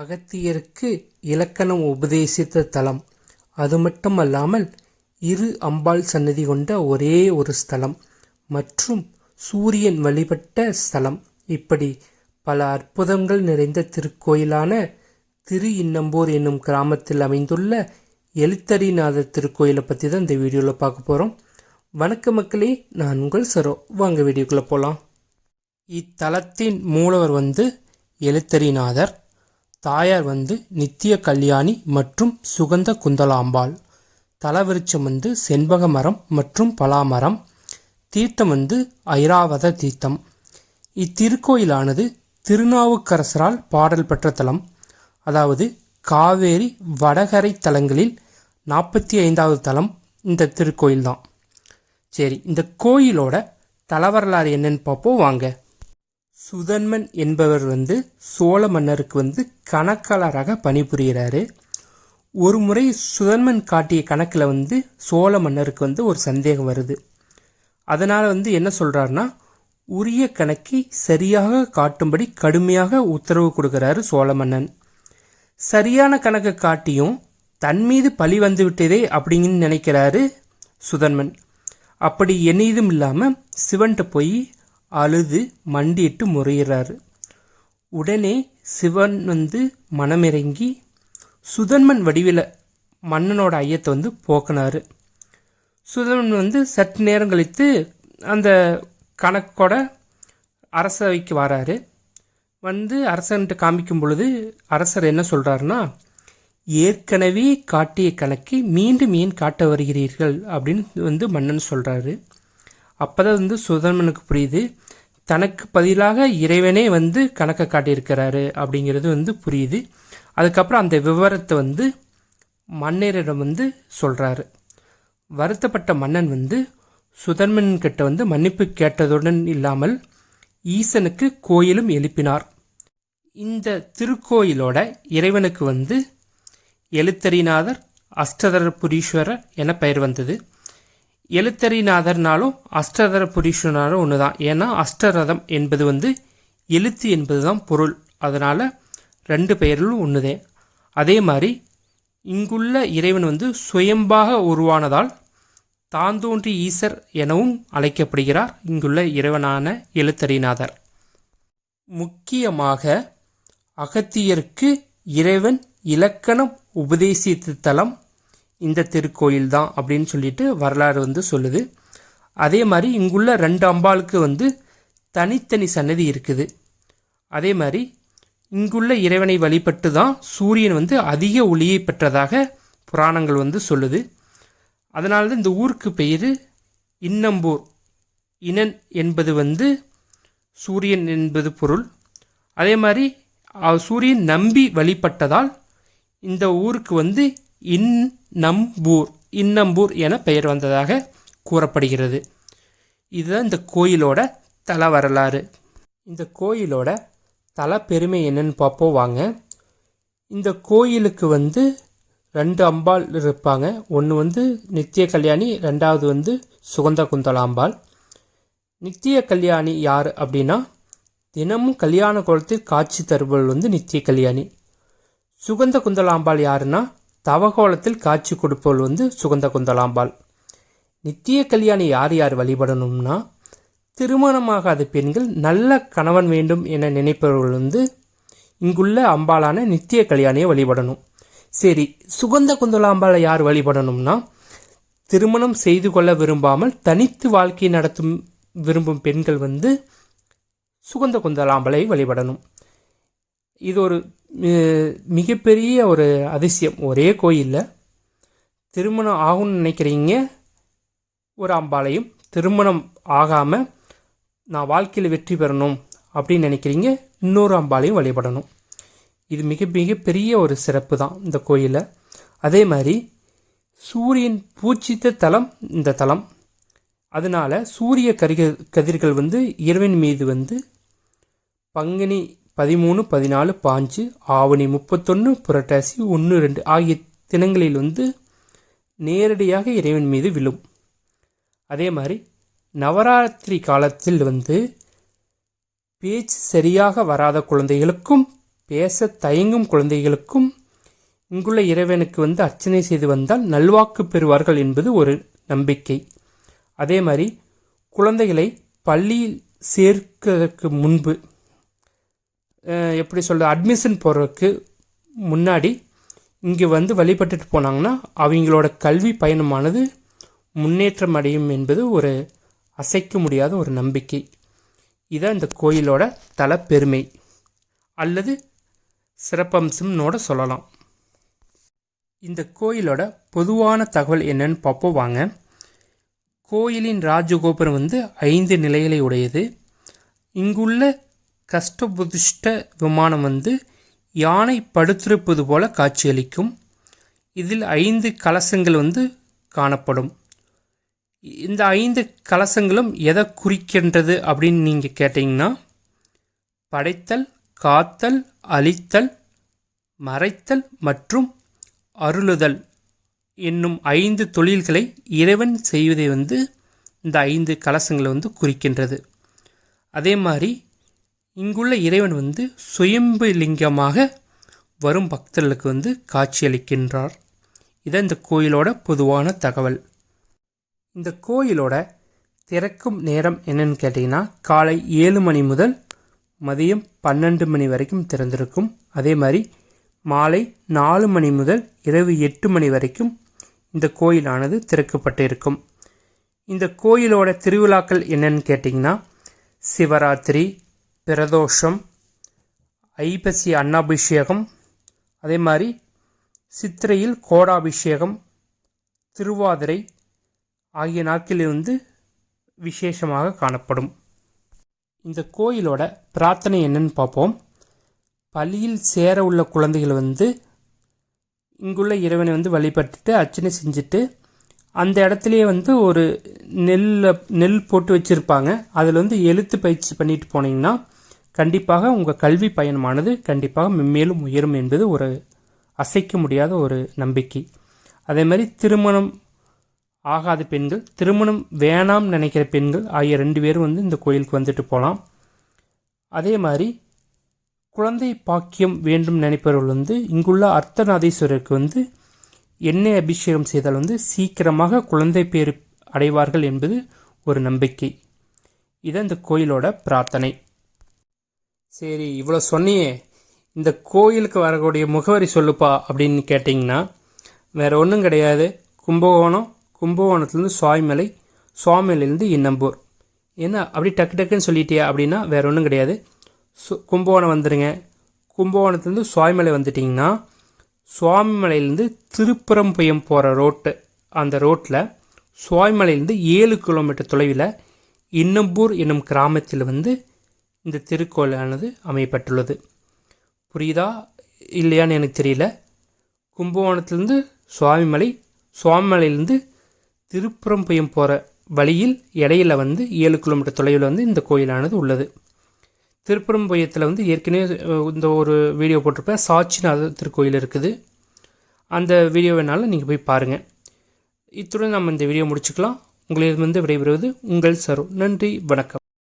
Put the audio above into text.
அகத்தியருக்கு இலக்கணம் உபதேசித்த தலம். அது மட்டுமல்லாமல் இரு அம்பாள் சன்னதி கொண்ட ஒரே ஒரு ஸ்தலம் மற்றும் சூரியன் வழிபட்ட ஸ்தலம். இப்படி பல அற்புதங்கள் நிறைந்த திருக்கோயிலான திரு இன்னம்பூர் என்னும் கிராமத்தில் அமைந்துள்ள எழுத்தரிநாதர் திருக்கோயிலை பற்றி தான் இந்த வீடியோவில் பார்க்க போகிறோம் வணக்க மக்களே நான் உங்கள் சரோ. வாங்க வீடியோக்குள்ளே போகலாம் இத்தலத்தின் மூலவர் வந்து எழுத்தரிநாதர் தாயார் வந்து நித்திய கல்யாணி மற்றும் சுகந்த குந்தலாம்பாள். தலவிருச்சம் வந்து செண்பக மரம் மற்றும் பலாமரம். தீர்த்தம் வந்து ஐராவத தீர்த்தம். இத்திருக்கோயிலானது திருநாவுக்கரசரால் பாடல் பெற்ற தலம். அதாவது காவேரி வடகரை தலங்களில் நாற்பத்தி ஐந்தாவது தலம் இந்த திருக்கோயில் தான் சரி இந்த கோயிலோட தலவரலாறு என்னன்னு பார்ப்போம். வாங்க. சுதன்மன் என்பவர் வந்து சோழ மன்னருக்கு வந்து கணக்காளராக பணிபுரிகிறாரு. ஒரு முறை சுதன்மன் காட்டிய கணக்கில் வந்து சோழ மன்னருக்கு வந்து ஒரு சந்தேகம் வருது. அதனால் வந்து என்ன சொல்கிறாருன்னா உரிய கணக்கை சரியாக காட்டும்படி கடுமையாக உத்தரவு கொடுக்குறாரு சோழ மன்னன். சரியான கணக்கை காட்டியும் தன் மீது பழி வந்து விட்டதே அப்படின்னு நினைக்கிறாரு சுதன்மன். அப்படி என்னதும் இல்லாமல் சிவன்கிட்ட போய் அழுது மண்டிட்டு முறையிறாரு. உடனே சிவன் வந்து மனமிறங்கி சுதன்மன் வடிவில் மன்னனோட ஐயத்தை வந்து போக்கினார். சுதன்மன் வந்து சற்று நேரம் கழித்து அந்த கணக்கோட அரசவைக்கு வராரு. வந்து அரசன்ட்டு காமிக்கும் பொழுது அரசர் என்ன சொல்கிறாருன்னா ஏற்கனவே காட்டிய கணக்கை மீண்டும் ஏன் காட்ட வருகிறீர்கள்? அப்படின்னு வந்து மன்னன் சொல்கிறாரு அப்போ தான் வந்து சுதர்மனுக்கு புரியுது. தனக்கு பதிலாக இறைவனே வந்து கணக்கை காட்டியிருக்கிறாரு அப்படிங்கிறது வந்து புரியுது. அதுக்கப்புறம் அந்த விவரத்தை வந்து மன்னரிடம் வந்து சொல்கிறாரு வருத்தப்பட்ட மன்னன் வந்து சுதர்மன் கிட்ட வந்து மன்னிப்பு கேட்டதுடன் இல்லாமல் ஈசனுக்கு கோயிலும் எழுப்பினார். இந்த திருக்கோயிலோட இறைவனுக்கு வந்து எழுத்தறிநாதர் அஷ்டதர புரீஸ்வரர் என பெயர் வந்தது. எழுத்தறிநாதர்னாலும் அஷ்டதர புருஷனாலும் ஒன்று தான் ஏன்னா அஷ்டரதம் என்பது வந்து எழுத்து என்பது தான் பொருள். அதனால் ரெண்டு பெயர்களும் ஒன்றுதே அதே மாதிரி இங்குள்ள இறைவன் வந்து சுயம்பாக உருவானதால் தாந்தோன்றி ஈசர் எனவும் அழைக்கப்படுகிறார் இங்குள்ள இறைவனான எழுத்தறிநாதர். முக்கியமாக அகத்தியருக்கு இறைவன் இலக்கணம் உபதேசித்த தலம் இந்த திருக்கோயில் தான் அப்படின்னு சொல்லிட்டு வரலாறு வந்து சொல்லுது. அதே மாதிரி இங்குள்ள ரெண்டு அம்பாளுக்கு வந்து தனித்தனி சன்னதி இருக்குது. அதே மாதிரி இங்குள்ள இறைவனை வழிபட்டு தான் சூரியன் வந்து அதிக ஒளியை பெற்றதாக புராணங்கள் வந்து சொல்லுது. அதனால தான் இந்த ஊருக்கு பெயர் இன்னம்பூர். இனன் என்பது வந்து சூரியன் என்பது பொருள். அதே மாதிரி சூரியன் நம்பி வழிபட்டதால் இந்த ஊருக்கு வந்து இன்னம்பூர் இன்னம்பூர் என பெயர் வந்ததாக கூறப்படுகிறது. இதுதான் இந்த கோயிலோட தல வரலாறு. இந்த கோயிலோட தல பெருமை என்னன்னு பார்ப்போம் வாங்க. இந்த கோயிலுக்கு வந்து ரெண்டு அம்பாள் இருப்பாங்க. ஒன்று வந்து நித்திய கல்யாணி ரெண்டாவது வந்து சுகந்த குந்தலாம்பாள் நித்திய கல்யாணி யார் அப்படின்னா தினமும் கல்யாண குளத்தில் காட்சி தருபவள் வந்து நித்திய கல்யாணி. சுகந்த குந்தலாம்பாள் யாருன்னா தவகோலத்தில் காட்சி கொடுப்பவள் வந்து சுகந்த குந்தலாம்பாள் நித்திய கல்யாணி யார் யார் வழிபடணும்னா திருமணமாகாத பெண்கள் நல்ல கணவன் வேண்டும் என நினைப்பவர்கள் வந்து இங்குள்ள அம்பாளான நித்திய கல்யாணியை வழிபடணும். சரி சுகந்த குந்தலாம்பாளை யார் வழிபடணும்னா திருமணம் செய்து கொள்ள விரும்பாமல் தனித்து வாழ்க்கை நடத்தும் விரும்பும் பெண்கள் வந்து சுகந்த குந்தலாம்பலை வழிபடணும். இது ஒரு மிகப்பெரிய ஒரு அதிசயம். ஒரே கோயிலில் திருமணம் ஆகும்னு நினைக்கிறீங்க? ஒரு அம்பாலையும் திருமணம் ஆகாமல் நான் வாழ்க்கையில் வெற்றி பெறணும் அப்படின்னு நினைக்கிறீங்க? இன்னொரு அம்பாலையும் வழிபடணும். இது மிக மிகப்பெரிய ஒரு சிறப்பு தான் இந்த கோயிலில். அதே மாதிரி சூரியன் பூச்சித்த தலம் இந்த தலம். அதனால் சூரிய கரிக கதிர்கள் வந்து இரவின் மீது வந்து பங்குனி பதிமூணு பதினாலு பாஞ்சு ஆவணி முப்பத்தொன்று புரட்டாசி ஒன்று ரெண்டு ஆகிய தினங்களில் வந்து நேரடியாக இறைவன் மீது விழும். அதே மாதிரி நவராத்திரி காலத்தில் வந்து பேச்சு சரியாக வராத குழந்தைகளுக்கும் பேச தயங்கும் குழந்தைகளுக்கும் இங்குள்ள இறைவனுக்கு வந்து அர்ச்சனை செய்து வந்தால் நல்வாக்கு பெறுவார்கள் என்பது ஒரு நம்பிக்கை. அதே மாதிரி குழந்தைகளை பள்ளியில் சேர்க்கிறதுக்கு முன்பு எப்படி சொல்கிறது அட்மிஷன் போடுறதுக்கு முன்னாடி இங்கே வந்து வழிபட்டுட்டு போனாங்கன்னா அவங்களோட கல்வி பயணமானது முன்னேற்றம் அடையும் என்பது ஒரு அசைக்க முடியாத ஒரு நம்பிக்கை. இதான் இந்த கோயிலோட தலப்பெருமை. அல்லது சிறப்பம்சம்னோட சொல்லலாம். இந்த கோயிலோட பொதுவான தகவல் என்னன்னு பார்ப்போம் வாங்க. கோயிலின் ராஜகோபுரம் வந்து ஐந்து நிலைகளை உடையது. இங்குள்ள கஷ்டபுதிஷ்ட விமானம் வந்து யானை படுத்திருப்பது போல காட்சியளிக்கும். இதில் ஐந்து கலசங்கள் வந்து காணப்படும். இந்த ஐந்து கலசங்களும் எதை குறிக்கின்றது அப்படின்னு நீங்கள் கேட்டிங்கன்னா படைத்தல் காத்தல் அழித்தல் மறைத்தல் மற்றும் அருளுதல் என்னும் ஐந்து தொழில்களை இறைவன் செய்வதை வந்து இந்த ஐந்து கலசங்களை வந்து குறிக்கின்றது. அதே மாதிரி இங்குள்ள இறைவன் வந்து சுயம்பு லிங்கமாக வரும் பக்தர்களுக்கு வந்து காட்சியளிக்கின்றார். இதான் இந்த கோயிலோட பொதுவான தகவல். இந்த கோயிலோட திறக்கும் நேரம் என்னன்னு கேட்டிங்கன்னா காலை ஏழு மணி முதல் மதியம் பன்னெண்டு மணி வரைக்கும் திறந்திருக்கும். அதே மாதிரி மாலை நாலு மணி முதல் இரவு எட்டு மணி வரைக்கும் இந்த கோயிலானது திறக்கப்பட்டு இருக்கும் இந்த கோயிலோட திருவிழாக்கள் என்னன்னு கேட்டிங்கன்னா சிவராத்திரி பிரதோஷம் ஐப்பசி அன்னாபிஷேகம் அதே மாதிரி சித்திரையில் கோடாபிஷேகம் திருவாதிரை ஆகிய நாட்களில் வந்து விசேஷமாக காணப்படும். இந்த கோயிலோட பிரார்த்தனை என்னன்னு பார்ப்போம். பள்ளியில் சேர உள்ள குழந்தைகள் வந்து இங்குள்ள இறைவனை வந்து வழிபட்டுட்டு அர்ச்சனை செஞ்சுட்டு அந்த இடத்துலையே வந்து ஒரு நெல்லை நெல் போட்டு வச்சுருப்பாங்க. அதில் வந்து எழுத்து பயிற்சி பண்ணிட்டு போனீங்கன்னா கண்டிப்பாக உங்கள் கல்வி பயணமானது கண்டிப்பாக மென்மேலும் உயரும் என்பது ஒரு அசைக்க முடியாத ஒரு நம்பிக்கை. அதே மாதிரி திருமணம் ஆகாத பெண்கள் திருமணம் வேணாம் நினைக்கிற பெண்கள் ஆகிய ரெண்டு பேரும் வந்து இந்த கோயிலுக்கு வந்துட்டு போகலாம். அதே மாதிரி குழந்தை பாக்கியம் வேண்டும் நினைப்பவர்கள் வந்து இங்குள்ள அர்த்தநாதீஸ்வரருக்கு வந்து எண்ணெய் அபிஷேகம் செய்தால் வந்து சீக்கிரமாக குழந்தை பேர் அடைவார்கள் என்பது ஒரு நம்பிக்கை. இதுதான் இந்த கோயிலோட பிரார்த்தனை. சரி இவ்வளோ சொன்னியே. இந்த கோயிலுக்கு வரக்கூடிய முகவரி சொல்லுப்பா அப்படின்னு கேட்டிங்கன்னா வேறு ஒன்றும் கிடையாது. கும்பகோணம் கும்பகோணத்துலேருந்து சுவாமிமலை சுவாமிமலையிலேருந்து இன்னம்பூர். என்ன அப்படி டக்கு டக்குன்னு சொல்லிட்டியா அப்படின்னா வேற ஒன்றும் கிடையாது. சு கும்பகோணம் வந்துடுங்க கும்பகோணத்துலேருந்து சுவாமிமலை வந்துட்டிங்கன்னா சுவாமிமலையிலேருந்து திருப்புறம்பயம் போகிற ரோட்டு அந்த ரோட்டில் சுவாமிமலையிலேருந்து ஏழு கிலோமீட்டர் தொலைவில் இன்னம்பூர் என்னும் கிராமத்தில் வந்து இந்த திருக்கோளானது அமையப்பட்டுள்ளது. புரியுதா? இல்லையான்னு எனக்கு தெரியல. கும்பகோணத்துலேருந்து சுவாமிமலை சுவாமிமலையிலேருந்து திருப்புறம்பயம் போகிற வழியில் இடையில வந்து ஏழு கிலோமீட்டர் தொலைவில் வந்து இந்த கோயிலானது உள்ளது. திருப்புறம்பயத்தில் வந்து ஏற்கனவே இந்த ஒரு வீடியோ போட்டிருப்பேன். சாட்சிநாத திருக்கோயில் இருக்குது. அந்த வீடியோ வேணாலும் நீங்கள் போய் பாருங்கள் இத்துடன் நம்ம இந்த வீடியோ முடிச்சுக்கலாம். உங்களிடமிருந்து விடைபெறுவது உங்கள் சரு. நன்றி வணக்கம்.